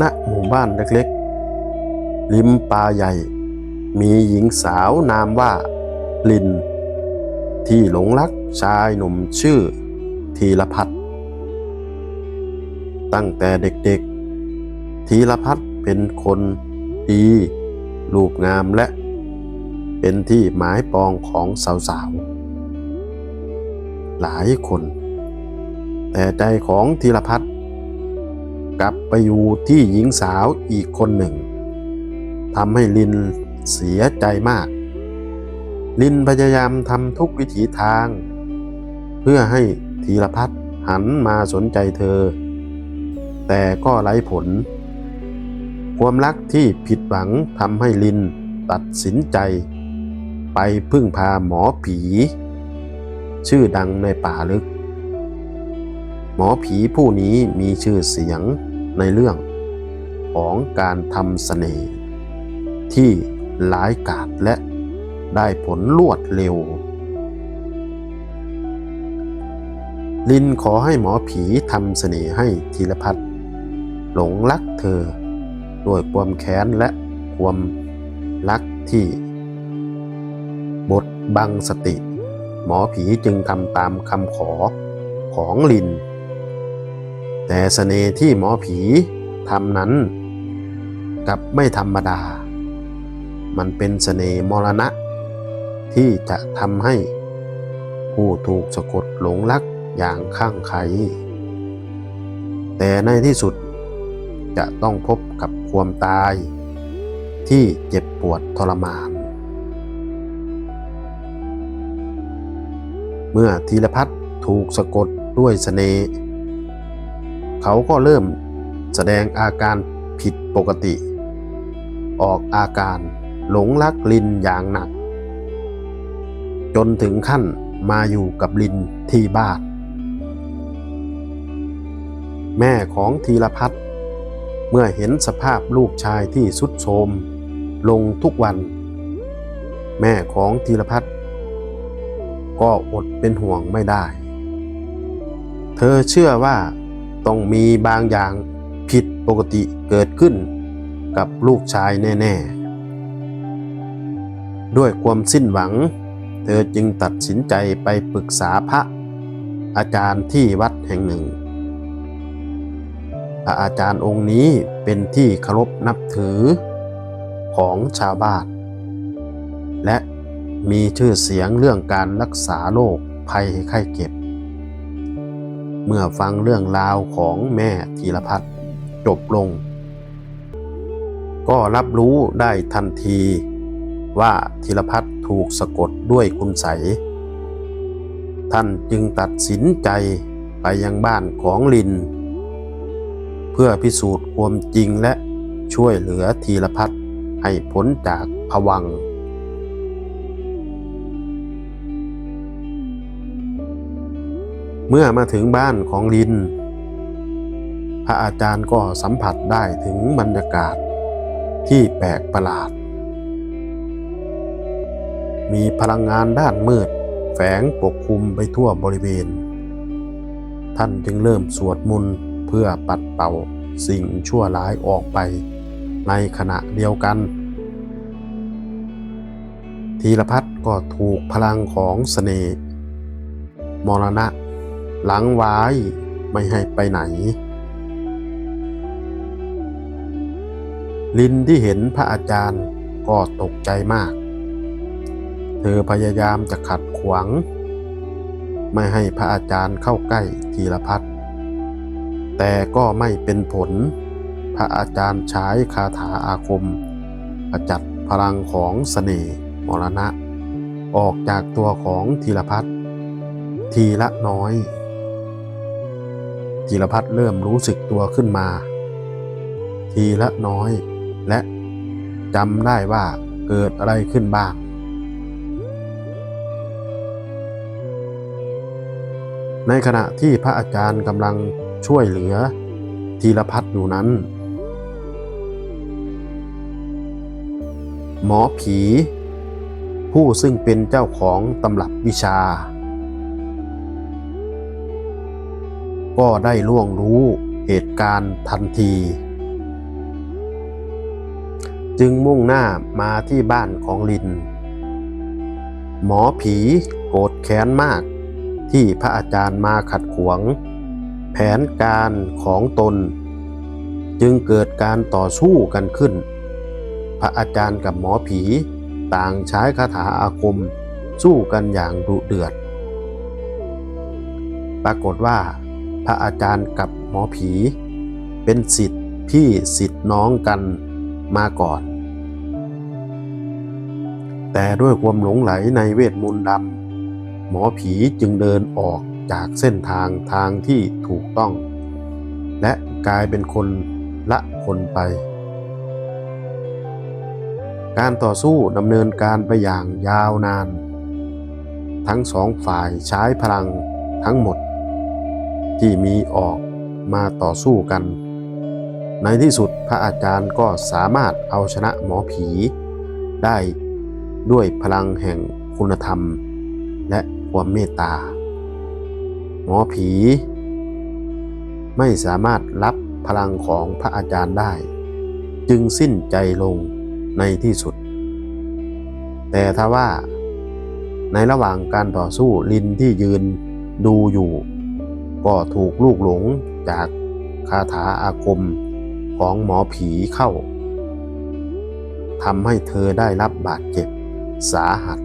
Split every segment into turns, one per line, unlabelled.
ณหมู่บ้านเล็กๆ ริมป่าใหญ่ มีหญิงสาวนามว่า ลิน ที่หลงรักชายหนุ่มชื่อ ธีรพัฒน์ตั้งแต่เด็กๆ ธีรพัฒน์เป็นคนดีรูปงามและเป็นที่หมายปองของสาวๆ หลายคน แต่ใจของธีรพัฒน์ กลับไปอยู่ที่หญิงสาวอีกคนหนึ่งทำให้ลินเสียใจมาก ลินพยายามทำทุกวิถีทาง เพื่อให้ธีรพัฒน์หันมาสนใจเธอ แต่ก็ไร้ผล ความรักที่ผิดหวังทำให้ลินตัดสินใจ ไปพึ่งพาหมอผี ชื่อดังในป่าลึก หมอผีผู้นี้มีชื่อเสียงในเรื่องของการทำเสน่ห์ที่หลายกาจและได้ผลรวดเร็ว ลินขอให้หมอผีทำเสน่ห์ให้ธีรพัฒน์หลงรักเธอ ด้วยความแค้นและความรักที่บดบังสติ หมอผีจึงทำตามคำขอของลิน แต่เสน่ห์ที่หมอผีทำนั้นกับไม่ธรรมดา มันเป็นเสน่ห์มรณะ ที่จะทำให้ ผู้ถูกสะกดหลงรักอย่างข้างใครแต่ในที่สุดจะต้องพบกับความตาย ที่เจ็บปวดทรมาน เมื่อธีรพัฒน์ถูกสะกดด้วยเสน่ห์ เขาก็เริ่มแสดงอาการผิดปกติ ออกอาการหลงรักลินอย่างหนัก จนถึงขั้นมาอยู่กับลินที่บ้าน แม่ของธีรพัฒน์เมื่อเห็นสภาพลูกชายที่สุดโทมลงทุกวัน แม่ของธีรพัฒน์ก็อดเป็นห่วงไม่ได้ เธอเชื่อว่า ต้องมีบางอย่างผิดปกติเกิดขึ้นกับลูกชายแน่ๆ ด้วยความสิ้นหวัง เธอจึงตัดสินใจไปปรึกษาพระอาจารย์ที่วัดแห่งหนึ่ง พระอาจารย์องค์นี้เป็นที่เคารพนับถือของชาวบ้าน และมีชื่อเสียงเรื่องการรักษาโรคภัยไข้เจ็บ เมื่อฟังเรื่องราวของแม่ธีรพัฒน์จบลง ก็รับรู้ได้ทันทีว่าธีรพัฒน์ถูกสะกดด้วยคุณใส ท่านจึงตัดสินใจไปยังบ้านของลิน เพื่อพิสูจน์ความจริงและช่วยเหลือธีรพัฒน์ให้พ้นจากภวัง เมื่อมาถึงบ้านของลิน พระอาจารย์ก็สัมผัสได้ถึงบรรยากาศที่แปลกประหลาด มีพลังงานด้านมืดแฝงปกคลุมไปทั่วบริเวณ ท่านจึงเริ่มสวดมนต์เพื่อปัดเป่าสิ่งชั่วร้ายออกไปในขณะเดียวกัน ธีรพัฒน์ก็ถูกพลังของเสน่ห์มรณะ หลังไว้ไม่ให้ไปไหน ลินที่เห็นพระอาจารย์ก็ตกใจมาก เธอพยายามจะขัดขวาง ไม่ให้พระอาจารย์เข้าใกล้ธีรพัฒน์แต่ก็ไม่เป็นผล พระอาจารย์ใช้คาถาอาคมขจัดพลังของเสน่ห์มรณะ ออกจากตัวของธีรพัฒน์ทีละน้อย ธีรพัฒน์เริ่มรู้สึกตัวขึ้นมา ทีละน้อย และจำได้ว่าเกิดอะไรขึ้นบ้าง ในขณะที่พระอาจารย์กำลังช่วยเหลือธีรพัฒน์อยู่นั้น หมอผี ผู้ซึ่งเป็นเจ้าของตำรับวิชา ก็ได้ล่วงรู้เหตุการณ์ทันที จึงมุ่งหน้ามาที่บ้านของลิน หมอผีโกรธแค้นมาก ที่พระอาจารย์มาขัดขวางแผนการของตน จึงเกิดการต่อสู้กันขึ้น พระอาจารย์กับหมอผีต่างใช้คาถาอาคมสู้กันอย่างดุเดือด ปรากฏว่า พระอาจารย์กับหมอผี เป็นสิทธิ์พี่สิทธิ์น้องกันมาก่อน แต่ด้วยความหลงไหลในเวทมนต์ดำหมอผีจึงเดินออกจากเส้นทางทางที่ถูกต้อง และกลายเป็นคนละคนไป การต่อสู้ดำเนินการไปอย่างยาวนาน ทั้งสองฝ่ายใช้พลังทั้งหมด ที่มีออกมาต่อสู้กัน ในที่สุดพระอาจารย์ก็สามารถเอาชนะหมอผี ได้ด้วยพลังแห่งคุณธรรม และความเมตตา หมอผี ไม่สามารถรับพลังของพระอาจารย์ได้ จึงสิ้นใจลงในที่สุด แต่ถ้าว่าในระหว่างการต่อสู้ลินที่ยืนดูอยู่ ก็ถูกลูกหลงจากคาถาอาคมของหมอผีเข้าทำให้เธอได้รับบาดเจ็บ สาหัส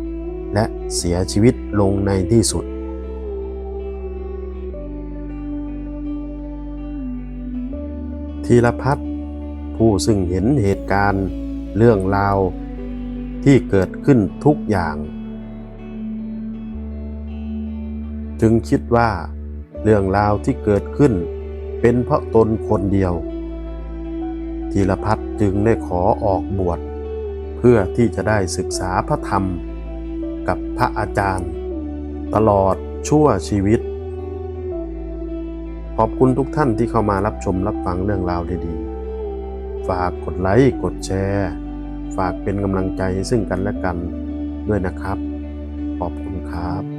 และเสียชีวิตลงในที่สุด ธีรพัฒน์ผู้ซึ่งเห็นเหตุการณ์เรื่องราวที่เกิดขึ้นทุกอย่าง จึงคิดว่า เรื่องราวที่เกิดขึ้น เป็นเพราะตนคนเดียวธีรพัฒน์จึงได้ขอออกบวชเพื่อที่จะได้ศึกษาพระธรรม กับพระอาจารย์ ตลอดชั่วชีวิต ขอบคุณทุกท่านที่เข้ามารับชมรับฟังเรื่องราวดีๆ ฝากกดไลค์กดแชร์ ฝากเป็นกำลังใจซึ่งกันและกันด้วยนะครับ ขอบคุณครับ